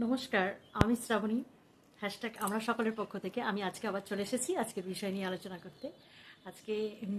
নমস্কার, আমি শ্রাবণী। হ্যাশট্যাগ আমরা সকলের পক্ষ থেকে। আমি আজকে আবার চলে এসেছি আজকের বিষয় নিয়ে আলোচনা করতে। আজকে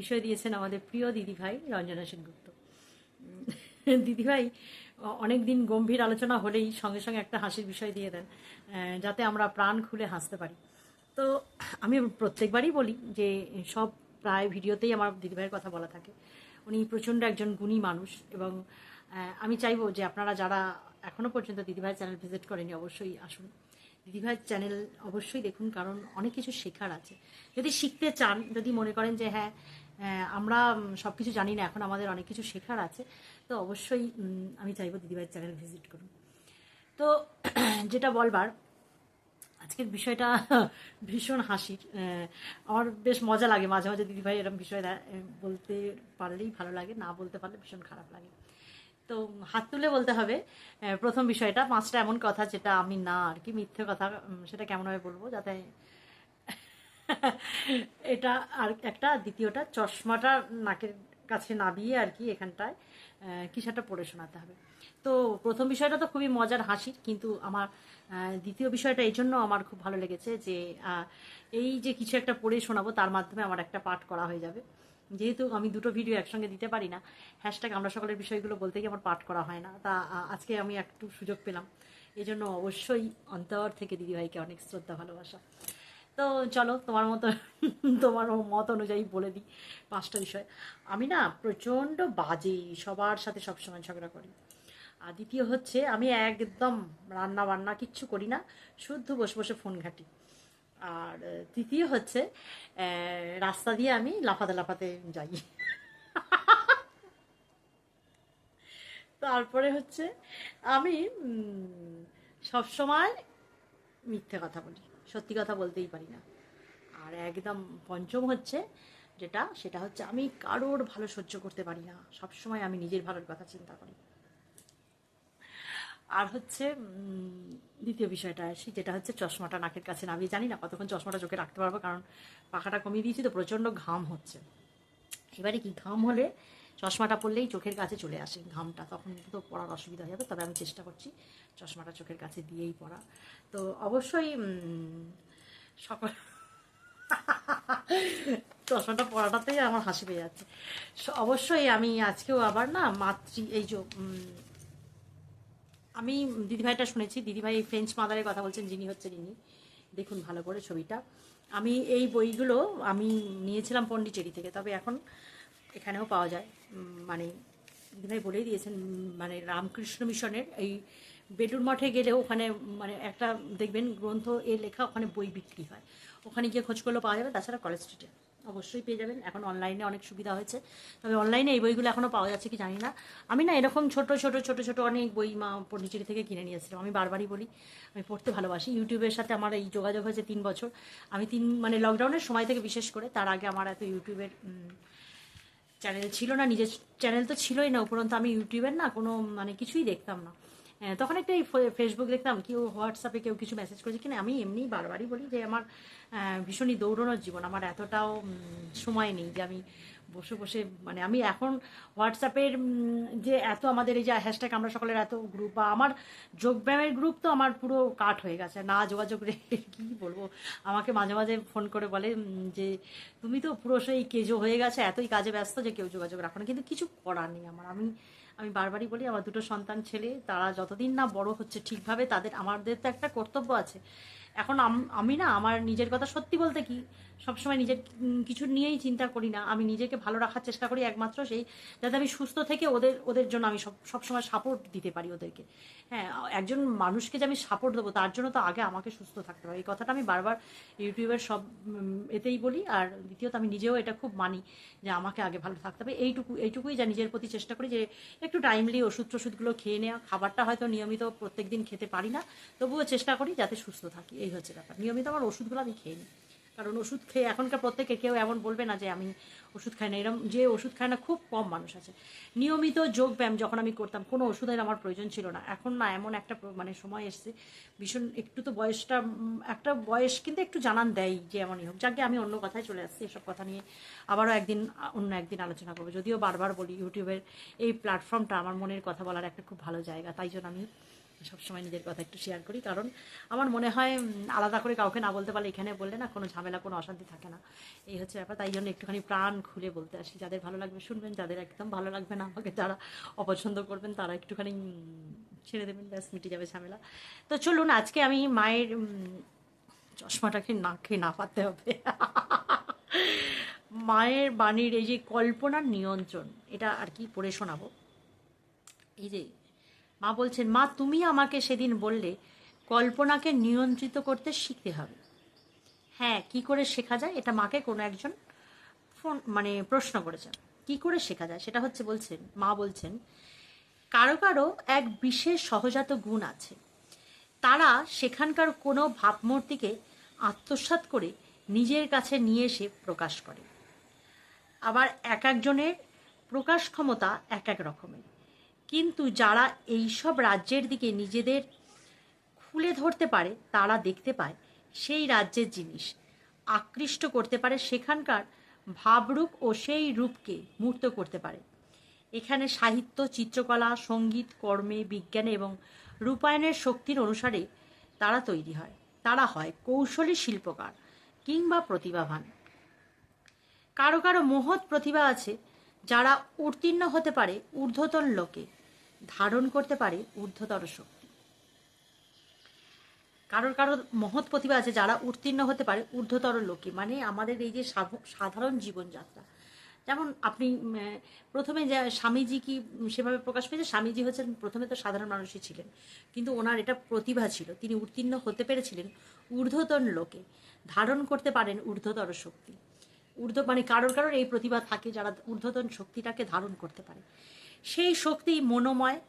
বিষয় দিয়েছেন আমাদের প্রিয় দিদিভাই রঞ্জনা সেনগুপ্ত। দিদিভাই অনেক দিন গম্ভীর আলোচনা হলেই সঙ্গে সঙ্গে একটা হাসির বিষয় দিয়ে দেন যাতে আমরা প্রাণ খুলে হাসতে পারি। তো আমি প্রত্যেকবারই বলি যে সব প্রায় ভিডিওতেই আমার দিদিভাইয়ের কথা বলা থাকে। উনি প্রচণ্ড একজন গুণী মানুষ এবং আমি চাইব যে আপনারা যারা এখনও পর্যন্ত দিদিভাইয়ের চ্যানেল ভিজিট করেনি, অবশ্যই আসুন। দিদিভাইয়ের চ্যানেল অবশ্যই দেখুন, কারণ অনেক কিছু শেখার আছে। যদি শিখতে চান, যদি মনে করেন যে হ্যাঁ আমরা সব কিছু জানি না, এখন আমাদের অনেক কিছু শেখার আছে, তো অবশ্যই আমি চাইব দিদিভাইয়ের চ্যানেল ভিজিট করুন। তো যেটা বলবার, আজকের বিষয়টা ভীষণ হাসির। আমার বেশ মজা লাগে মাঝে মাঝে দিদিভাই এরকম বিষয় বলতে পারলেই ভালো লাগে, না বলতে পারলে ভীষণ খারাপ লাগে। তো হাত তুলে বলতে হবে। প্রথম বিষয়টা, পাঁচটা এমন কথা যেটা আমি না আর কি, মিথ্যে কথা সেটা কেমনভাবে বলব যাতে এটা আর একটা, দ্বিতীয়টা, চশমাটা নাকের কাছে নাবিয়ে আর কি এখানটায় একটা পড়ে শোনাতে হবে। তো প্রথম বিষয়টা তো খুবই মজার হাসির কিন্তু আমার দ্বিতীয় বিষয়টা এই জন্য আমার খুব ভালো লেগেছে যে এই যে কিছু একটা পড়ে শোনাবো, তার মাধ্যমে আমার একটা পাঠ করা হয়ে যাবে। যেহেতু আমি দুটো ভিডিও একসঙ্গে দিতে পারি না হ্যাশট্যাগ আমরা সকলের বিষয়গুলো বলতে গিয়ে আমার পাঠ করা হয় না। তা আজকে আমি একটু সুযোগ পেলাম। এই জন্য অবশ্যই অন্তর থেকে দিদিভাইকে অনেক শ্রদ্ধা, ভালোবাসা। তো চলো, তোমার মতো, তোমার মত অনুযায়ী বলে দিই পাঁচটা বিষয়। আমি না প্রচণ্ড বাজে, সবার সাথে সবসময় ঝগড়া করি। আর দ্বিতীয় হচ্ছে, আমি একদম রান্না বান্না কিচ্ছু করি না, শুদ্ধ বসে বসে ফোন ঘাঁটি। আর তৃতীয় হচ্ছে রাস্তা দিয়ে আমি লাফাতে লাফাতে যাই। তারপরে হচ্ছে আমি সবসময় মিথ্যে কথা বলি, সত্যি কথা বলতেই পারি না। আর একদম পঞ্চম হচ্ছে যেটা, সেটা হচ্ছে আমি কারোর ভালো সহ্য করতে পারি না। সবসময় আমি নিজের ভালোর কথা চিন্তা করি। আর হচ্ছে দ্বিতীয় বিষয়টা আসি, যেটা হচ্ছে চশমাটা নাকের কাছে নামিয়ে, জানি না কতক্ষণ চশমাটা চোখে রাখতে পারব, কারণ পাখাটা কমিয়ে দিয়েছি তো প্রচণ্ড ঘাম হচ্ছে। এবারে কি ঘাম হলে চশমাটা পরলেই চোখের কাছে চলে আসে ঘামটা, তখন তো পড়ার অসুবিধা হয়ে যাবে, তবে আমি চেষ্টা করছি চশমাটা চোখের কাছে দিয়েই পড়া। তো অবশ্যই সকাল চশমাটা পড়াটাতেই আমার হাসি পেয়ে যাচ্ছে। অবশ্যই আমি আজকেও আবার না মাতৃ, এই যে আমি দিদিভাইটা শুনেছি, দিদিভাই ফ্রেঞ্চ মাদারের কথা বলছেন, যিনি হচ্ছেন ইনি। দেখুন, ভালো করে ছবিটা। আমি এই বইগুলো আমি নিয়েছিলাম পন্ডিচেরি থেকে, তবে এখন এখানেও পাওয়া যায়। মানে দিদিভাই বলেই দিয়েছেন মানে রামকৃষ্ণ মিশনের এই বেলুর মঠে গেলে ওখানে মানে একটা দেখবেন গ্রন্থ এ লেখা ওখানে বই বিক্রি হয়। ওখানে গিয়ে খোঁজ করলেও পাওয়া যাবে, তাছাড়া কলেজ স্ট্রিটে। অবশ্যই পেয়ে যাবেন। এখন অনলাইনে অনেক সুবিধা হয়েছে। তবে অনলাইনে এই বইগুলো এখনও পাওয়া যাচ্ছে কি জানি না। আমি না এরকম ছোট ছোট ছোট ছোট অনেক বই মা পন্ডিচেরি থেকে কিনে নিয়েছিলাম আমি বারবারই বলি, আমি পড়তে ভালোবাসি। ইউটিউবের সাথে আমার এই যোগাযোগ হয়েছে তিন বছর। আমি তিন মানে লকডাউনের সময় থেকে বিশেষ করে তার আগে আমার এত ইউটিউবের চ্যানেল ছিল না। নিজের চ্যানেল তো ছিলই না উপরন্ত। আমি ইউটিউবের না কোনো মানে কিছুই দেখতাম না। তখন একটা ফেসবুক দেখতাম, কেউ হোয়াটসঅ্যাপে কেউ কিছু মেসেজ করেছে কিনা, আমি এমনি বারবারই বলি যে আমার ভীষণই দৌড়ানোর জীবন, আমার এতটাও সময় নেই যে আমি বসে বসে মানে আমি এখন হোয়াটসঅ্যাপের যে এত আমাদের এই যে হ্যাশট্যাগ আমরা সকলের এত গ্রুপ বা আমার যোগব্যায়ামের গ্রুপ তো আমার পুরো কাট হয়ে গেছে, না যোগাযোগ রেখে কী বলব? আমাকে মাঝে মাঝে ফোন করে বলে যে তুমি তো পুরো সেই কেজো হয়ে গেছে, এতই কাজে ব্যস্ত যে কেউ যোগাযোগ রাখো না, কিন্তু কিছু করার নেই আমার, আমি আমি বারবারই বলি, আমার দুটো সন্তান ছেলে, তারা যতদিন না বড় হচ্ছে ঠিকভাবে তাদের, আমাদের তো একটা কর্তব্য আছে। এখন আমি না, আমার নিজের কথা সত্যি বলতে কি সবসময় নিজের কিছু নিয়েই চিন্তা করি না। আমি নিজেকে ভালো রাখার চেষ্টা করি একমাত্র সেই, যাতে আমি সুস্থ থেকে ওদের ওদের জন্য আমি সব, সবসময় সাপোর্ট দিতে পারি ওদেরকে। হ্যাঁ একজন মানুষকে যে আমি সাপোর্ট দেবো, তার জন্য তো আগে আমাকে সুস্থ থাকতে হবে। এই কথাটা আমি বারবার ইউটিউবের সব এতেই বলি। আর দ্বিতীয়ত, আমি নিজেও এটা খুব মানি যে আমাকে আগে ভালো থাকতে হবে। এইটুকু, এইটুকুই যা নিজের প্রতি চেষ্টা করি যে একটু টাইমলি ওষুধ টষুধগুলো খেয়ে নেওয়া। খাবারটা হয়তো নিয়মিত প্রত্যেক দিন খেতে পারি না। তবুও চেষ্টা করি যাতে সুস্থ থাকি। এই হচ্ছে ব্যাপার। নিয়মিত আমার ওষুধগুলো আমি খেয়ে নিই। কারণ ওষুধ খেয়ে এখনকার প্রত্যেকে কেউ এমন বলবে না যে আমি ওষুধ খাই না। এরকম যে ওষুধ খায় না, খুব কম মানুষ আছে। নিয়মিত যোগ ব্যায়াম যখন আমি করতাম, কোনো ওষুধের আমার প্রয়োজন ছিল না। এখন না, এমন একটা মানে সময় এসছে, ভীষণ একটু তো বয়সটা একটা বয়স কিন্তু একটু জানান দেয় যে এমনই হোক। যাকে আমি অন্য কথায় চলে আসছি এসব কথা নিয়ে। আবারও একদিন, অন্য একদিন আলোচনা করব। যদিও বারবার বলি, ইউটিউবের এই প্ল্যাটফর্মটা আমার মনের কথা বলার একটা খুব ভালো জায়গা, তাই জন্য আমি সবসময় নিজের কথা একটু শেয়ার করি, কারণ আমার মনে হয় আলাদা করে কাউকে না বলতে পারলে এখানে বললে না কোনো ঝামেলা, কোনো অশান্তি থাকে না। এই হচ্ছে ব্যাপার, তাই জন্য একটুখানি প্রাণ খুলে বলতে আসি। যাদের ভালো লাগবে শুনবেন, যাদের একদম ভালো লাগবে না আমাকে যারা অপছন্দ করবেন, তারা একটুখানি ছেড়ে দেবেন, ব্যাস, মিটে যাবে ঝামেলা। তো চলুন, আজকে আমি মায়ের চশমাটাকে না খেয়ে না পাতে হবে। মায়ের বাণীর এই যে কল্পনার নিয়ন্ত্রণ, এটা আর কি পড়ে শোনাবো। এই যে মা বলছেন, মা, তুমি আমাকে সেদিন বললে, কল্পনাকে নিয়ন্ত্রিত করতে শিখতে হবে। হ্যাঁ কি করে শেখা যায়? এটা মাকে কোনো একজন ফোন মানে প্রশ্ন করেছেন। কি করে শেখা যায়? সেটা হচ্ছে বলছেন, মা বলছেন, কারও কারও এক বিশেষ সহজাত গুণ আছে। তারা সেখানকার কোনো ভাবমূর্তিকে আত্মসাৎ করে নিজের কাছে নিয়ে এসে প্রকাশ করে। আবার এক একজনের প্রকাশ ক্ষমতা এক এক রকমের। কিন্তু যারা এইসব রাজ্যের দিকে নিজেদের খুলে ধরতে পারে, তারা দেখতে পায় সেই রাজ্যের জিনিস আকৃষ্ট করতে পারে, সেখানকার ভাবরূপ ও সেই রূপকে মূর্ত করতে পারে। এখানে সাহিত্য, চিত্রকলা, সংগীত, কর্মে, বিজ্ঞানে এবং রূপায়ণের শক্তির অনুসারে তারা তৈরি হয়। তারা হয় কৌশলী শিল্পকার কিংবা প্রতিভাবান। কারও কারও মহৎ প্রতিভা আছে যারা উত্তীর্ণ হতে পারে ঊর্ধ্বতন লোকে। ধারণ করতে পারে ঊর্ধ্বতর শক্তি। কারোর কারোর মহৎ প্রতিভা আছে যারা উত্তীর্ণ হতে পারে ঊর্ধ্বতর লোকে মানে আমাদের এই যে সাধারণ জীবনযাত্রা। যেমন আপনি প্রথমে যে স্বামীজি কি সেভাবে প্রকাশ পেয়েছে? স্বামীজি হচ্ছেন, প্রথমে তো সাধারণ মানুষই ছিলেন। কিন্তু ওনার এটা প্রতিভা ছিল, তিনি উত্তীর্ণ হতে পেরেছিলেন ঊর্ধ্বতন লোকে। ধারণ করতে পারেন ঊর্ধ্বতর শক্তি। ঊর্ধ্ব মানে কারোর কারোর এই প্রতিভা থাকে যারা ঊর্ধ্বতন শক্তিটাকে ধারণ করতে পারে। সেই শক্তি মনোময়,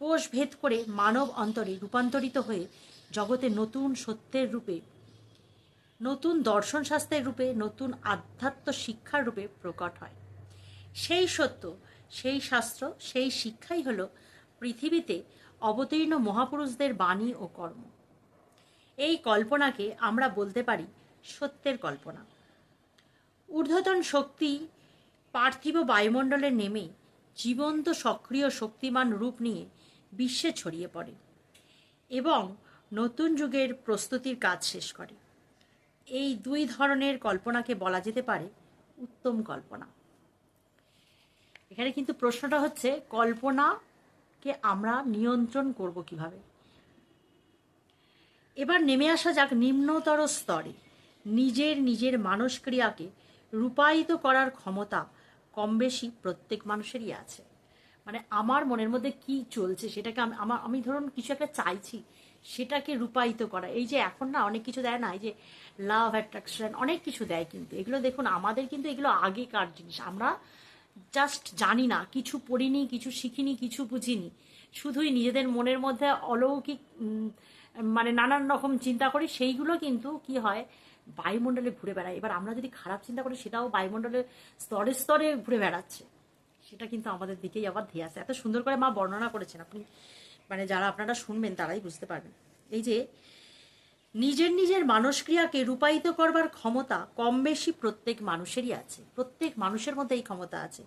কোষ ভেদ করে মানব অন্তরে রূপান্তরিত হয়ে জগতে নতুন সত্যের রূপে, নতুন দর্শন শাস্ত্রের রূপে, নতুন আধ্যাত্ম শিক্ষার রূপে প্রকট হয়। সেই সত্য, সেই শাস্ত্র, সেই শিক্ষাই হলো পৃথিবীতে অবতীর্ণ মহাপুরুষদের বাণী ও কর্ম। এই কল্পনাকে আমরা বলতে পারি সত্যের কল্পনা। ঊর্ধ্বতন শক্তি পার্থিব বায়ুমণ্ডলে নেমে জীবন্ত, সক্রিয়, শক্তিমান রূপ নিয়ে বিশ্বে ছড়িয়ে পড়ে এবং নতুন যুগের প্রস্তুতির কাজ শেষ করে। এই দুই ধরনের কল্পনাকে বলা যেতে পারে উত্তম কল্পনা। এখানে কিন্তু প্রশ্নটা হচ্ছে, কল্পনাকে আমরা নিয়ন্ত্রণ করব কীভাবে? এবার নেমে আসা যাক নিম্নতর স্তরে। নিজের নিজের মানসক্রিয়াকে রূপায়িত করার ক্ষমতা কম বেশি প্রত্যেক মানুষেরই আছে। মানে আমার মনের মধ্যে কি চলছে সেটাকে আমি আমার আমি ধরুন কিছু একটা চাইছি, সেটাকে রূপায়িত করা। এই যে এখন না অনেক কিছু দেয় না, এই যে লাভ অ্যাট্রাকশন অনেক কিছু দেয় কিন্তু। এগুলো দেখুন, আমাদের কিন্তু এগুলো আগেকার জিনিস। আমরা জাস্ট জানি না, কিছু পড়িনি, কিছু শিখিনি, কিছু বুঝিনি। শুধুই নিজেদের মনের মধ্যে অলৌকিক মানে নানান রকম চিন্তা করি, সেইগুলো কিন্তু কি হয় বায়ুমণ্ডলে ঘুরে বেড়ায়। এবার আমরা যদি খারাপ চিন্তা করি, সেটাও বায়ুমণ্ডলে স্তরে স্তরে ঘুরে বেড়াচ্ছে। সেটা কিন্তু আমাদের দিকেই আবার ধেয়ে আসে। এত সুন্দর করে মা বর্ণনা করেছেন আপনি। মানে যারা আপনারা শুনবেন, তারাই বুঝতে পারবেন। এই যে, নিজের নিজের মানসক্রিয়াকে রূপায়িত করবার ক্ষমতা কম বেশি প্রত্যেক মানুষেরই আছে। প্রত্যেক মানুষের মধ্যে এই ক্ষমতা আছে।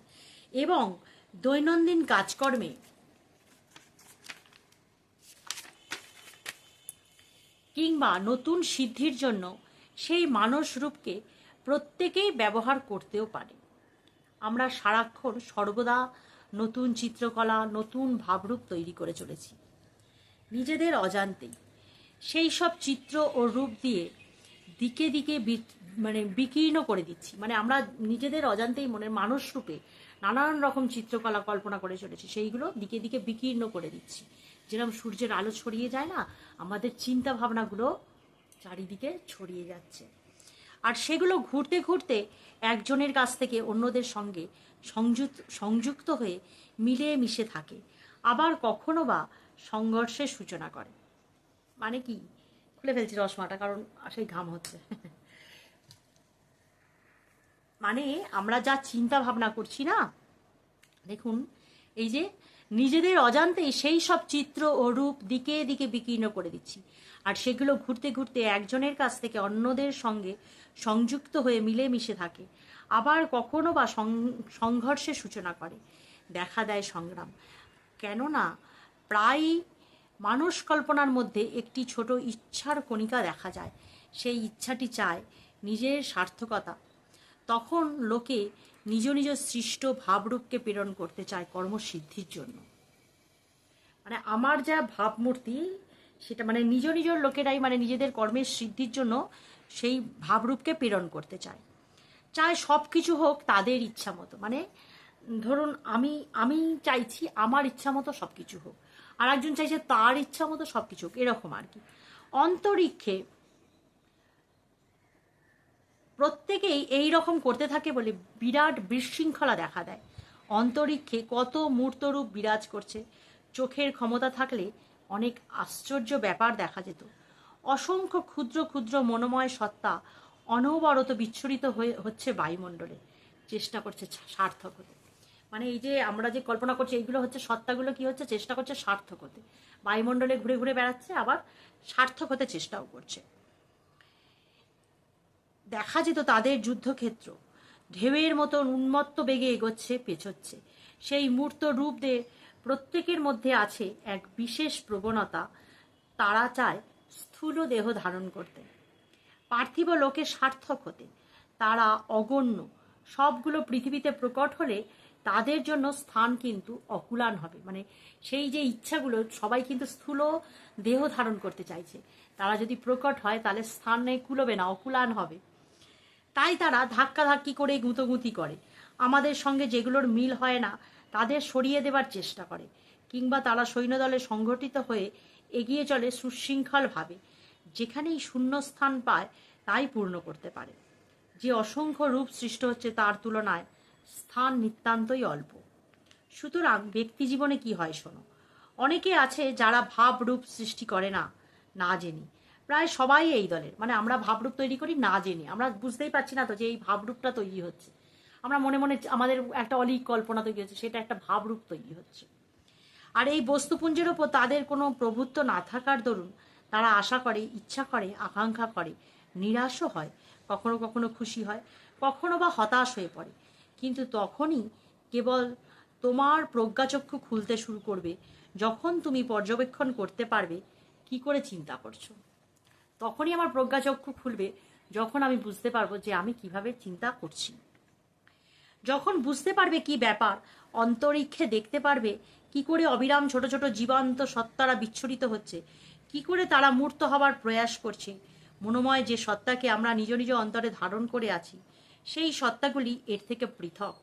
এবং দৈনন্দিন কাজকর্মে কিংবা নতুন সিদ্ধির জন্য সেই মানস রূপকে প্রত্যেকেই ব্যবহার করতেও পারে। আমরা সারাক্ষণ সর্বদা নতুন চিত্রকলা, নতুন ভাবরূপ তৈরি করে চলেছি। নিজেদের অজান্তেই সেই সব চিত্র ও রূপ দিয়ে দিকে দিকে মানে বিকীর্ণ করে দিচ্ছি। মানে আমরা নিজেদের অজান্তেই মনের মানুষ রূপে নানান রকম চিত্রকলা কল্পনা করে চলেছি। সেইগুলো দিকে দিকে বিকীর্ণ করে দিচ্ছি। যেরকম সূর্যের আলো ছড়িয়ে যায় না, আমাদের চিন্তা ভাবনাগুলো চারিদিকে ছড়িয়ে যাচ্ছে। আর সেগুলো ঘুরতে ঘুরতে একজনের কাছ থেকে অন্যদের সঙ্গে সংযুক্ত সংযুক্ত হয়ে মিলে মিশে থাকে। আবার কখনো বা সংঘর্ষের সূচনা করে। মানে কি? খুলে ফেলছি রসমাটা, কারণ সেই ঘাম হচ্ছে। মানে আমরা যা চিন্তা ভাবনা করছি না, দেখুন, এই যে নিজেদের অজান্তেই সেই সব চিত্র ও রূপ দিকে দিকে বিকীর্ণ করে দিচ্ছি। আর সেগুলো ঘুরতে ঘুরতে একজনের কাছ থেকে অন্যদের সঙ্গে সংযুক্ত হয়ে মিলে মিশে থাকে। আবার কখনো বা সংঘর্ষের সূচনা করে। দেখা দেয় সংগ্রাম। কেননা প্রায় মানুষ কল্পনার মধ্যে একটি ছোট ইচ্ছার কণিকা দেখা যায়। সেই ইচ্ছাটি চায় নিজের সার্থকতা। তখন লোকে নিজ নিজ সৃষ্ট ভাবরূপকে প্রেরণ করতে চায় কর্মসিদ্ধির জন্য। মানে আমার যা ভাবমূর্তি, সেটা মানে নিজ নিজ লোকেরাই মানে নিজেদের কর্মের সিদ্ধির জন্য সেই ভাবরূপকে প্রেরণ করতে চায়। চায় সব কিছু হোক তাদের ইচ্ছা মতো। মানে ধরুন আমি আমি চাইছি আমার ইচ্ছা মতো সব কিছু হোক। আর একজন চাইছে তার ইচ্ছা মতো সব কিছু হোক, এরকম আর কি। অন্তরিক্ষে প্রত্যেকেই এই রকম করতে থাকে বলে বিরাট বিশৃঙ্খলা দেখা দেয়। অন্তরিক্ষে কত মূর্তরূপ বিরাজ করছে। চোখের ক্ষমতা থাকলে অনেক আশ্চর্য ব্যাপার দেখা যেত। অসংখ্য ক্ষুদ্র ক্ষুদ্র মনোময় সত্তা অনবরত বিচ্ছুরিত হয়ে হচ্ছে বায়ুমণ্ডলে। চেষ্টা করছে সার্থক হতে। মানে এই যে আমরা যে কল্পনা করছি, এইগুলো হচ্ছে সত্তাগুলো কি হচ্ছে? চেষ্টা করছে সার্থক হতে। বায়ুমণ্ডলে ঘুরে ঘুরে বেড়াচ্ছে, আবার সার্থক হতে চেষ্টাও করছে। দেখা যেত তাদের যুদ্ধক্ষেত্র। ঢেউয়ের মতন উন্মত্ত বেগে এগোচ্ছে, পেছোচ্ছে। সেই মূর্ত রূপদের প্রত্যেকের মধ্যে আছে এক বিশেষ প্রবণতা। তারা চায় স্থূল দেহ ধারণ করতে। পার্থিব লোকে সার্থক হতে। তারা অগণ্য। সবগুলো পৃথিবীতে প্রকট হলে তাদের জন্য স্থান কিন্তু অকুলান হবে। মানে সেই যে ইচ্ছাগুলো, সবাই কিন্তু স্থূল দেহ ধারণ করতে চাইছে। তারা যদি প্রকট হয়, তাহলে স্থানে কুলবে না, অকুলান হবে। তাই তারা ধাক্কাধাক্কি করে গুঁতোগুঁতি করে। আমাদের সঙ্গে যেগুলোর মিল হয় না, তাদের সরিয়ে দেবার চেষ্টা করে, কিংবা তারা সৈন্যদলে সংগঠিত হয়ে এগিয়ে চলে সুশৃঙ্খলভাবে। যেখানেই শূন্যস্থান পায়, তাই পূর্ণ করতে পারে। যে অসংখ্য রূপ সৃষ্ট হচ্ছে তার তুলনায় স্থান নিতান্তই অল্প। সুতরাং ব্যক্তি জীবনে কি হয় শোনো। অনেকে আছে যারা ভাব রূপ সৃষ্টি করে না না জেনে। প্রায় সবাই এই দলের। মানে আমরা ভাবরূপ তৈরি করি, না জেনে। আমরা বুঝতেই পারছি না তো যে এই ভাবরূপটা তৈরি হচ্ছে। আমরা মনে মনে আমাদের একটা অলিক কল্পনা তৈরি হচ্ছে, সেটা একটা ভাবরূপ তৈরি হচ্ছে। আর এই বস্তুপুঞ্জের ওপর তাদের কোনো প্রভুত্ব না থাকার দরুন তারা আশা করে, ইচ্ছা করে, আকাঙ্ক্ষা করে, নিরাশও হয়, কখনো কখনো খুশি হয়, কখনো বা হতাশ হয়ে পড়ে। কিন্তু তখনই কেবল তোমার প্রজ্ঞাচক্ষু খুলতে শুরু করবে। যখন তুমি পর্যবেক্ষণ করতে পারবে, কি করে চিন্তা করছ? তখনই আমার প্রজ্ঞাচক্ষু খুলবে যখন আমি বুঝতে পারব যে আমি কীভাবে চিন্তা করছি। যখন বুঝতে পারবে কি ব্যাপার, অন্তরিক্ষে দেখতে পারবে কি করে অবিরাম ছোট ছোট জীবন্ত সত্তারা বিচ্ছুরিত হচ্ছে, কি করে তারা মূর্ত হবার প্রয়াস করছে, মনোময় যে সত্তাকে আমরা নিজ নিজ অন্তরে ধারণ করে আছি, সেই সত্তাগুলি এর থেকে পৃথক।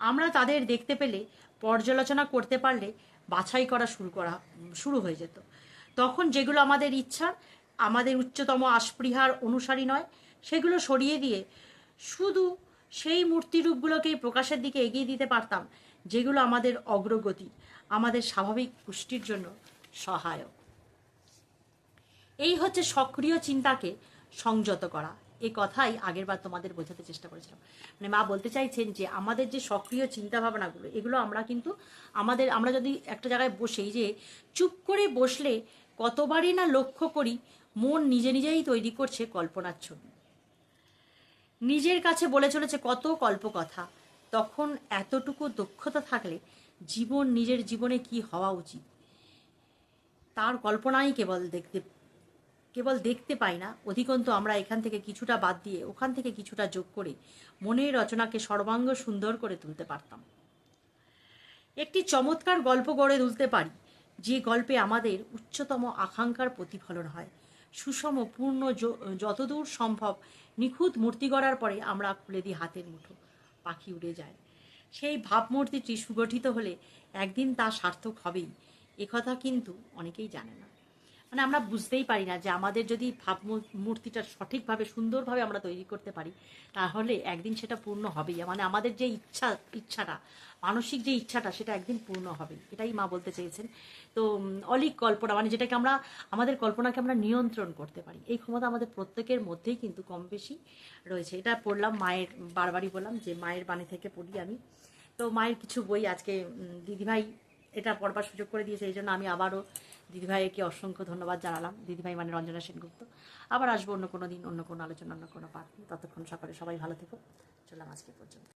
আমরা তাদের দেখতে পেলে পর্যালোচনা করতে পারলে বাছাই করা শুরু করা, শুরু হয়ে যেত। তখন যেগুলো আমাদের ইচ্ছা, আমাদের উচ্চতম আস্পৃহার অনুসারী নয়, সেগুলো সরিয়ে দিয়ে শুধু সেই মূর্তিরূপগুলোকেই প্রকাশের দিকে এগিয়ে দিতে পারতাম, যেগুলো আমাদের অগ্রগতি, আমাদের স্বাভাবিক পুষ্টির জন্য সহায়ক। এই হচ্ছে সক্রিয় চিন্তাকে সংযত করা। এই কথাই আগেরবার তোমাদের বোঝাতে চেষ্টা করেছিলাম। মানে মা বলতে চাইছেন যে, আমাদের যে সক্রিয় চিন্তা ভাবনাগুলো এগুলো আমরা কিন্তু আমাদের, আমরা যদি একটা জায়গায় বসে যে চুপ করে বসলে কতবারই না লক্ষ্য করি, মন নিজে নিজেই তৈরি করছে কল্পনার ছবি। নিজের কাছে বলে চলেছে কত কল্পকথা, তখন এতটুকু দক্ষতা থাকলে জীবন, নিজের জীবনে কি হওয়া উচিত? তার কল্পনাই কেবল দেখতে কেবল দেখতে পাই না। অধিকন্তু আমরা এখান থেকে কিছুটা বাদ দিয়ে ওখান থেকে কিছুটা যোগ করে মনের রচনাকে সর্বাঙ্গ সুন্দর করে তুলতে পারতাম। একটি চমৎকার গল্প গড়ে তুলতে পারি, যে গল্পে আমাদের উচ্চতম আকাঙ্ক্ষার প্রতিফলন হয়। সুষম, পূর্ণ যতদূর সম্ভব নিখুঁত মূর্তি গড়ার পরে আমরা খুলে দিই হাতের মুঠো, পাখি উড়ে যায়। সেই ভাবমূর্তিটি সুগঠিত হলে একদিন তা সার্থক হবেই, একথা কিন্তু অনেকেই জানে না। মানে আমরা বুঝতেই পারি না যে আমাদের যদি ভাব মূর্তিটা সঠিকভাবে, সুন্দরভাবে আমরা তৈরি করতে পারি, তাহলে একদিন সেটা পূর্ণ হবেই। মানে আমাদের যে ইচ্ছা, ইচ্ছাটা, মানসিক যে ইচ্ছাটা, সেটা একদিন পূর্ণ হবে। এটাই মা বলতে চেয়েছেন। তো অলিক কল্পনা মানে যেটাকে আমরা, আমাদের কল্পনাকে আমরা নিয়ন্ত্রণ করতে পারি। এই ক্ষমতা আমাদের প্রত্যেকের মধ্যেই কিন্তু কম বেশি রয়েছে। এটা পড়লাম মায়ের, বারবারই বললাম যে মায়ের বাণী থেকে পড়ি আমি। তো মায়ের কিছু বই আজকে দিদিভাই এটা পড়বার সুযোগ করে দিয়েছে, এই জন্য আমি আবারও দিদিভাইকে অসংখ্য ধন্যবাদ জানালাম। দিদিভাই মানে রঞ্জনা সেনগুপ্ত। আবার আসব অন্য কোনো দিন, অন্য কোনো আলোচনা, অন্য কোনো পাঠ ততক্ষণ সকালে সবাই ভালো থেকো। চললাম আজকে পর্যন্ত।